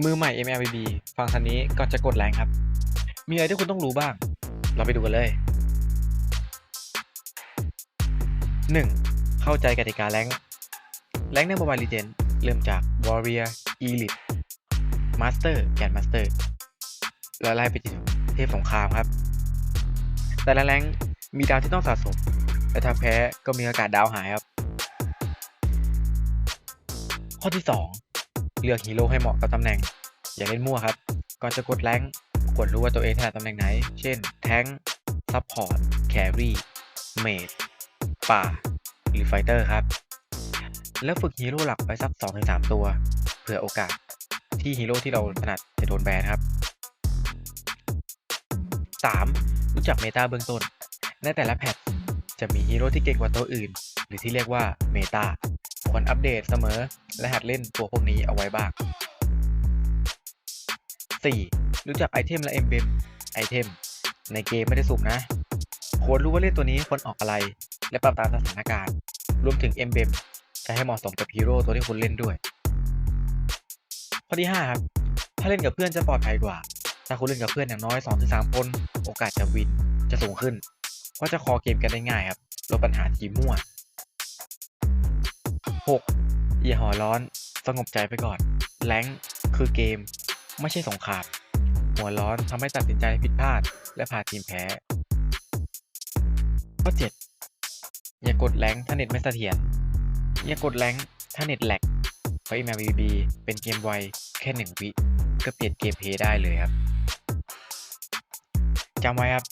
มือใหม่ MLBB ฟังทันนี้ก่อนจะกดแรงครับ มีอะไรที่คุณต้องรู้บ้าง เราไปดูกันเลย 1. เข้าใจกติกาแรงแรงใน Mobile Legends เริ่มจาก Warrior Elite Master แกน Master แล้วไล่ไปจนเทพสงครามครับ แต่ละแรงมีดาวที่ต้องสะสม และถ้าแพ้ก็มีโอกาสดาวหายครับ ข้อที่ 2 เลือกฮีโร่ให้เหมาะกับตำแหน่ง อย่าเล่นมั่วครับ ก่อนจะกดแรงค์ควรรู้ว่าตัวเองถนัดตำแหน่งไหน เช่น แทงค์ซัพพอร์ต แครี่เมจป่า หรือไฟเตอร์ครับ แล้วฝึกฮีโร่หลักไปสัก2-3 ตัว เผื่อโอกาสที่ฮีโร่ที่เราถนัดจะโดนแบนครับ 3. รู้จักเมตาเบื้องต้น ในแต่ละแพทจะมีฮีโร่ที่เก่งกว่าตัวอื่น หรือที่เรียกว่าเมตา ควรอัปเดตเสมอ และหัดเล่นตัวพวกนี้เอาไว้บ้าง 4. รู้จักไอเทมและเอ็มเบมไอเทมในเกมไม่ได้สุ่มนะ ควรรู้ว่าเล่นตัวนี้ควรออกอะไร และปรับตามสถานการณ์ รวมถึงเอ็มเบมจะให้เหมาะสมกับฮีโร่ตัวที่คุณเล่นด้วย ข้อที่ 5 ครับ ถ้าเล่นกับเพื่อนจะปลอดภัยกว่า ถ้าคุณเล่นกับเพื่อนอย่างน้อย 2-3 คน โอกาสจะวินจะสูงขึ้น เพราะจะคอเกมกันได้ง่ายครับลดปัญหาทีมมั่ว 6. อย่าหัวร้อน สงบใจไปก่อน แรงคือเกม ไม่ใช่สงคราม หัวร้อนทำให้ตัดสินใจผิดพลาด และพาทีมแพ้ ข้อ 7 อย่ากดแรงถ้าเน็ตไม่เสถียร อย่ากดแรงถ้าเน็ตแหลกเพราะ MLBB เป็นเกมไวแค่หนึ่งวิ ก็เปลี่ยนเกมเพย์ได้เลยครับจำไว้ครับ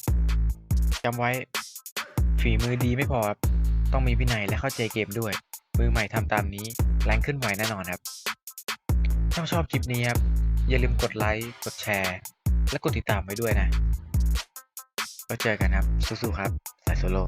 จำไว้ฝีมือดีไม่พอครับ ต้องมีวินัยและเข้าใจเกมด้วย มือใหม่ทำตามนี้แรงขึ้นไวแน่นอนครับ ถ้าชอบคลิปนี้ครับ อย่าลืมกดไลค์ กดแชร์ และกดติดตามไว้ด้วยนะ แล้วเจอกันครับ สู้ๆครับ สายโซโล่